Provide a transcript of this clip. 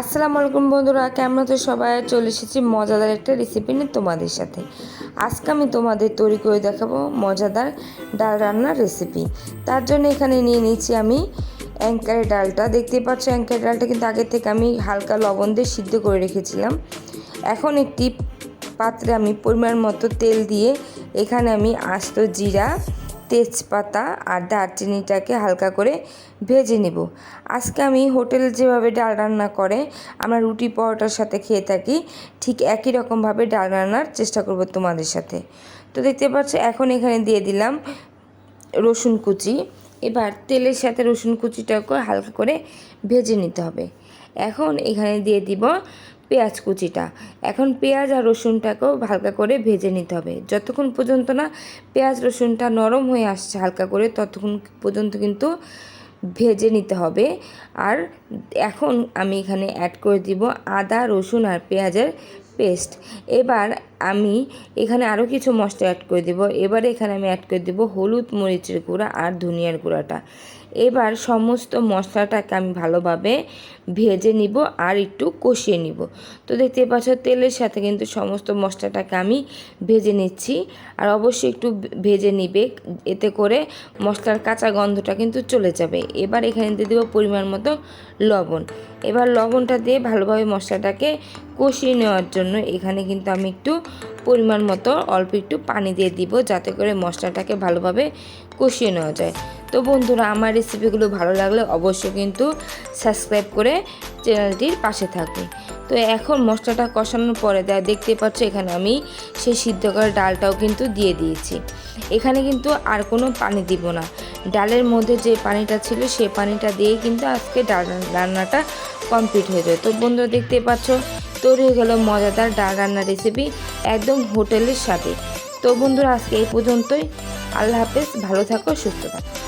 আসসালামু আলাইকুম বন্ধুরা, কেমন আছো সবাই? চলে এসেছি মজাদার একটা রেসিপি নিয়ে তোমাদের সাথে। আজকে আমি তোমাদের তৈরি করে দেখাবো মজাদার ডাল রান্নার রেসিপি তার জন্য এখানে নিয়ে নিয়েছি আমি অ্যাঙ্কারের ডালটা। দেখতে পাচ্ছ অ্যাঙ্কারের ডালটা কিন্তু আগে থেকে আমি হালকা লবণ দিয়ে সিদ্ধ করে রেখেছিলাম। এখন একটি পাত্রে আমি পরিমাণ মতো তেল দিয়ে এখানে আমি আস্ত জিরা তেজপাতা আর দারচিনিটাকে হালকা করে ভেজে নেব। আজকে আমি হোটেলে যেভাবে ডাল রান্না করে, আমরা রুটি পরোটার সাথে খেয়ে থাকি, ঠিক একই রকমভাবে ডাল রান্নার চেষ্টা করব তোমাদের সাথে। তো দেখতে পাচ্ছ, এখন এখানে দিয়ে দিলাম রসুন কুচি। এবার তেলের সাথে রসুন কুচিটাকে হালকা করে ভেজে নিতে হবে। এখন এখানে দিয়ে দিব পেঁয়াজ কুচিটা। এখন পেঁয়াজ আর রসুনটাকেও হালকা করে ভেজে নিতে হবে। যতক্ষণ পর্যন্ত না পেঁয়াজ রসুনটা নরম হয়ে আসছে হালকা করে, ততক্ষণ পর্যন্ত কিন্তু ভেজে নিতে হবে। আর এখন আমি এখানে অ্যাড করে দিব আদা, রসুন আর পেঁয়াজের পেস্ট এবার আমি এখানে আরও কিছু মশলা অ্যাড করে দেব। এবার এখানে আমি অ্যাড করে দেব হলুদ মরিচের গুঁড়া আর ধনিয়ার গুঁড়াটা। এবার সমস্ত মশলাটাকে আমি ভালোভাবে ভেজে নিব আর একটু কষিয়ে নিব। তো দেখতে পাচ্ছ, তেলের সাথে কিন্তু সমস্ত মশলাটাকে আমি ভেজে নিচ্ছি। আর অবশ্যই একটু ভেজে নিবে। এতে করে মশলার কাঁচা গন্ধটা কিন্তু চলে যাবে। এবার এখানে দিয়ে দেবো পরিমাণ মতো লবণ। এবার লবণটা দিয়ে ভালোভাবে মশলাটাকে কষিয়ে নেওয়ার জন্য এখানে কিন্তু আমি একটু পরিমাণ মতো অল্প একটু পানি দিয়ে দিব যাতে করে মশলাটাকে ভালোভাবে কষিয়ে নেওয়া যায়। তো বন্ধুরা, আমার রেসিপিগুলো ভালো লাগলে অবশ্যই কিন্তু সাবস্ক্রাইব করে চ্যানেলটির পাশে থাকবে। তো এখন মশলাটা কষানোর পরে দেয় দেখতে পাচ্ছ এখানে আমি সেই সিদ্ধ করা ডালটাও কিন্তু দিয়ে দিয়েছি। এখানে কিন্তু আর কোনো পানি দিব না। ডালের মধ্যে যে পানিটা ছিল সেই পানিটা দিয়ে কিন্তু আজকে ডাল রান্নাটা কমপ্লিট হয়ে যায়। তো বন্ধুরা দেখতে পাচ্ছ তৈরি হয়ে গেল মজাদার ডাল রান্নার রেসিপি একদম হোটেলের সাথে তো বন্ধুরা, আজকে এই পর্যন্তই। আল্লাহ হাফেজ, ভালো থাকো, সুস্থ থাকো।